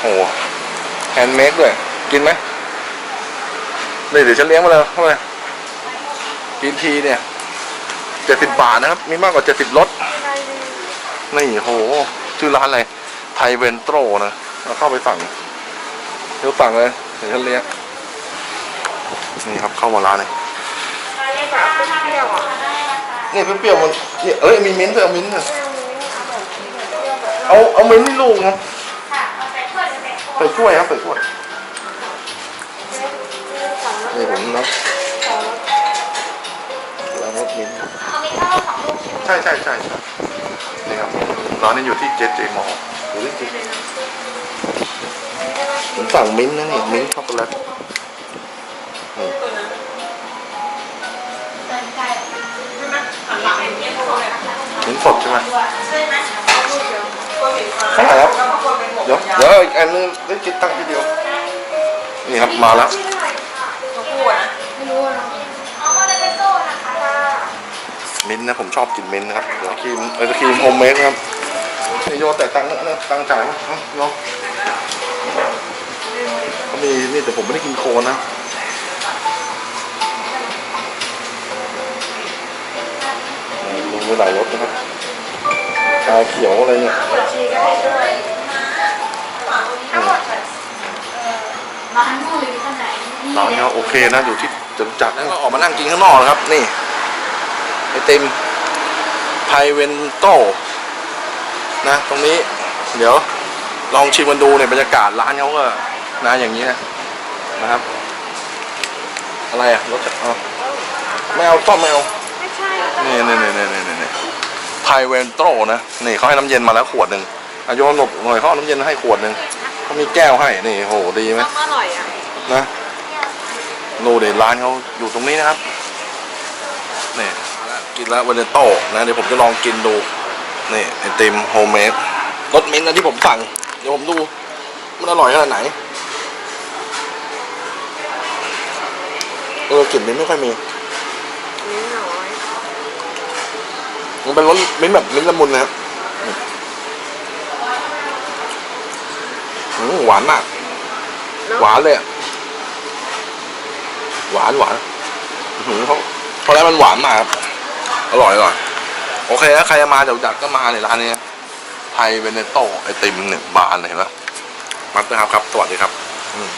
โอ้แฮนด์เมดด้วย กินไหมนี่เดี๋ยวฉันเลี้ยงมาเลยเข้าไปกินทีเนี่ยเจ็ดสิบบาทนะครับ มีมากกว่าเจ็ดสิบรสนี่โห ชื่อร้านอะไร ไทยเวนโตรนะเราเข้าไปสั่งเดี๋ยวสั่งเลยเดี๋ยวฉันเลี้ยงนี่ครับเข้ามาร้านเลยนี่เปรี้ยวมันนี่เอ้ยมีมิ้นท์ด้วยเอามิ้นท์เอาเอามิ้นท์นี่ลูกนะ ใส่ถ้วยครับใส่ถ้วยนี่ผมนะแล้วรสมิ้นท์เขามีข้าวสองลูกใช่ไหมใช่ใช่ใช่ใช่นี่ครับร้านนี้อยู่ที่เจเจมอลหรือจริงผมสั่งมิ้นท์นะนี่มิ้นท์ช็อกโกแลตนี่เดินไกลมิ้นท์สดใช่ไหมใช่ไหม เท่าไหร่ครับ เดี๋ยวเดี๋ยวอีกอันนึงได้คิดตั้งทีเดียว นี่ครับมาแล้วไม่รู้อะเนาะเอามาเลยเป็นโซ่นะคะมิ้นท์นะผมชอบกินมิ้นท์นะครับเดี๋ยวครีมไอศครีมโฮมเมดครับนี่โยแต่ตังค์นะตังค์จ่ายมั้ยเอาโยเขามีนี่แต่ผมไม่ได้กินโคนนะลงไปหลายรสนะครับ ชาเขียวอะไรเนี่ยชีก็ให้ด้วยทั้งหมดร้านมืออยู่ข้างไหนร้านเนี้ยโอเคนะอยู่ที่จตุจักรแล้วก็ออกมานั่งกินข้างนอกนะครับ นี่ไอติมไพเวนโตนะ ตรงนี้ เดี๋ยวลองชิมกันดูในยบรรยากาศร้านเขาก็นะอย่างนี้นะนะครับ อะไรอะรสจะเอาไม่เอาต้มไม่เอาไม่ใช่นี่นี่นี่นี่นี่นี่ ไพเวนโตนะนี่เขาให้น้ำเย็นมาแล้วขวดหนึ่งอายุหนบหน่อยเขาเอาน้ำเย็นให้ขวดหนึ่งเขามีแก้วให้นี่โหดีไหมต้องอร่อยอะนะดูเดี๋ยวร้านเขาอยู่ตรงนี้นะครับนี่กินแล้ววันเดโต้นะเดี๋ยวผมจะลองกินดูนี่ไอติมโฮมเมดรสมิ้นท์นะที่ผมสั่งเดี๋ยวผมดูมันอร่อยขนาดไหนเออกลิ่นมิ้นท์ไม่ค่อยมี นิดหน่อย มันเป็นรสมิ้นท์แบบมิ้นท์ละมุนนะครับอืมหวานมาก หวานเลยอะหวานหวานอื้อหือเขาเขาแล้วมันหวานมากครับอร่อยอร่อยโอเคถ้าใครจะมาเดี๋ยวจัดก็มาในร้านนี้นะไทยเวเนโตไอติมหนึ่งบานเลยเห็นไหมมัดนะครับครับสวัสดีครับ อืม